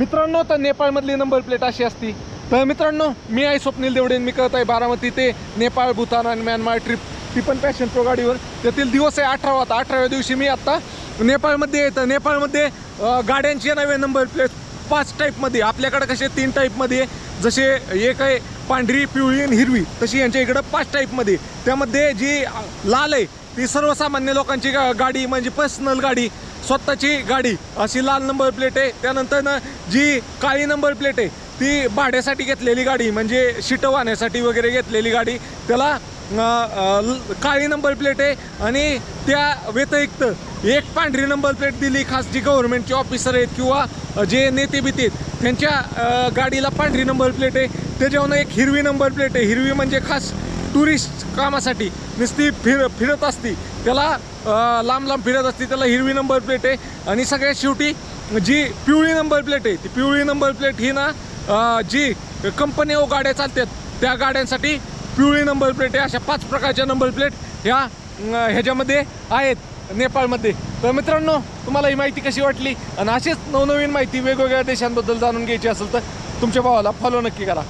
मित्रांनो तर नेपाळमधली number plate अशी असती. तर मित्रांनो मी आहे स्वप्नील देवडे मी करत आहे बारामती ते नेपाळ भूतान आणि म्यानमार ट्रिप ती पण पॅशन प्रो गाडीवर. त्यातील दिवस आहे अठरावा. आता अठराव्या दिवशी मी आत्ता नेपाळमध्ये येतं. नेपाळमध्ये गाड्यांची गाड्यांचे नवे नंबर प्लेट पाच टाईपमध्ये आपल्याकडे कसे तीन टाईपमध्ये जसे एक आहे पांढरी पिवळी आणि हिरवी. तशी यांच्या इकडं पाच टाईपमध्ये त्यामध्ये जी लाल आहे ती सर्वसामान्य लोकांची गा- गाडी म्हणजे पर्सनल गाडी स्वतःची गाडी अशी लाल नंबर प्लेट आहे. त्यानंतर ना जी काळी नंबर प्लेट आहे ती भाड्यासाठी घेतलेली गाडी म्हणजे शिटं वाहण्यासाठी वगैरे घेतलेली गाडी त्याला ल- काळी नंबर प्लेट आहे आणि त्या व्यतिरिक्त एक पांढरी नंबर प्लेट दिली खास जी गव्हर्नमेंटचे ऑफिसर आहेत किंवा जे नेते बीते आहेत त्यांच्या गाडीला पांढरी नंबर प्लेट आहे. त्याच्यावर एक हिरवी नंबर प्लेट आहे. हिरवी म्हणजे खास टुरिस्ट कामासाठी नुसती फिर फिरत असती. त्याला लांब लांब फिरत असते त्याला हिरवी नंबर प्लेट आहे. आणि सगळ्यात शेवटी जी पिवळी नंबर प्लेट आहे ती पिवळी नंबर प्लेट ही ना जी कंपनी व हो गाड्या चालतात त्या गाड्यांसाठी पिवळी नंबर प्लेट आहे. अशा पाच प्रकारच्या नंबर प्लेट ह्या ह्याच्यामध्ये आहेत नेपाळमध्ये. तर मित्रांनो तुम्हाला ही माहिती कशी वाटली? आणि अशीच नवनवीन माहिती वेगवेगळ्या देशांबद्दल जाणून घ्यायची असेल तर तुमच्या भावाला फॉलो नक्की करा.